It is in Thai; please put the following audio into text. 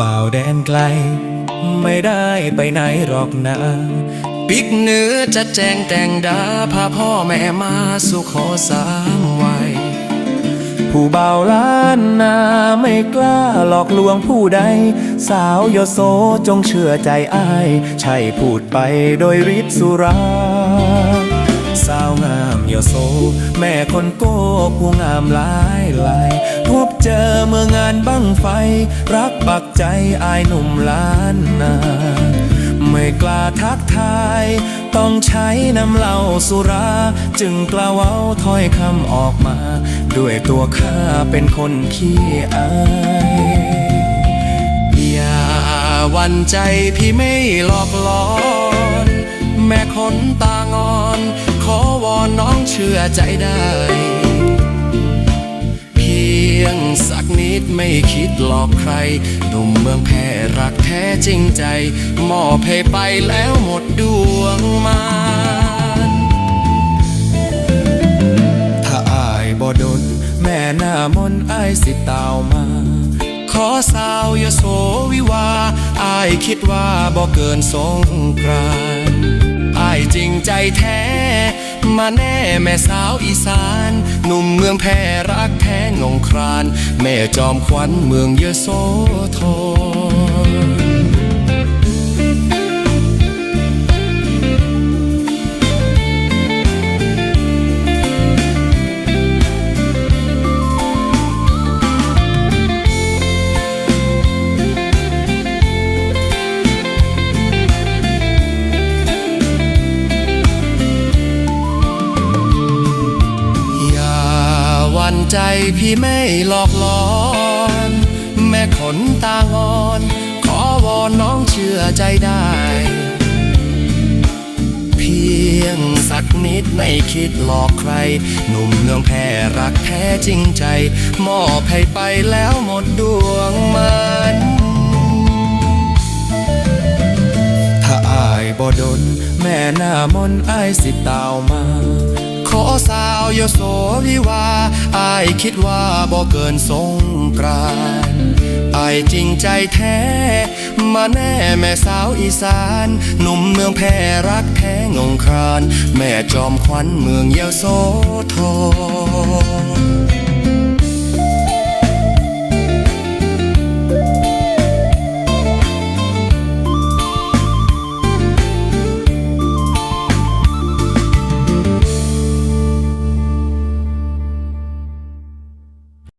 บ่าวแดนไกล ไม่ได้ไปไหนหรอกนะปิกเนื้อจะแจงแต่งดาพาพ่อแม่มาสู่ขอสามวัยผู้เบาล้านนาไม่กล้าหลอกลวงผู้ใด สาวโยโสจงเชื่อใจอ้าย ใช่พูดไปโดยฤทธิ์สุรา สาวงามโยโส แม่คนโก้ผู้งามหลายหลายพบเจอเมืองานบังไฟ รักปักใจอายหนุ่มล้านนาไม่กล้าทักทาย ต้องใช้น้ำเหล้าสุรา จึงกล่าวเอาถ้อยคำออกมา ด้วยตัวข้าเป็นคนขี้อายอย่าหวันใจพี่ไม่หลอกหลอน แม่คนตางอน ขอวอนน้องเชื่อใจได้ นิดไม่คิดหลอกใครหนุ่มเมืองแพร่รักแท้จริงใจ มอบให้ไปแล้วหมดดวงมานถ้าอายบ่ดน แม่หน้ามนต์อายสิตาวมา ขอสาวยโสวิวา อายคิดว่าบ่เกินสงกรานอายจริงใจแท้ มาแน่แม่สาวอีสาน หนุ่มเมืองแพรรักแท้งงคราน แม่จอมขวัญเมืองเยโสธร ใจพี่ไม่หลอกหลอน แม่ขนตางอน ขอวอนน้องเชื่อใจได้ เพียงสักนิดไม่คิดหลอกใคร หนุ่มเมืองแพร่รักแท้จริงใจ มอบให้ไปแล้วหมดดวงมันถ้าอายบ่ดน แม่หน้ามนอายสิตาวมา ขอสาวโยโสวิวาอายคิดว่าบ่เกินสงกรานไอายจริงใจแท้ มาแน่แม่สาวอีสาน หนุ่มเมืองแพรรักแท้งงคราน แม่จอมขวัญเมืองเยโสธร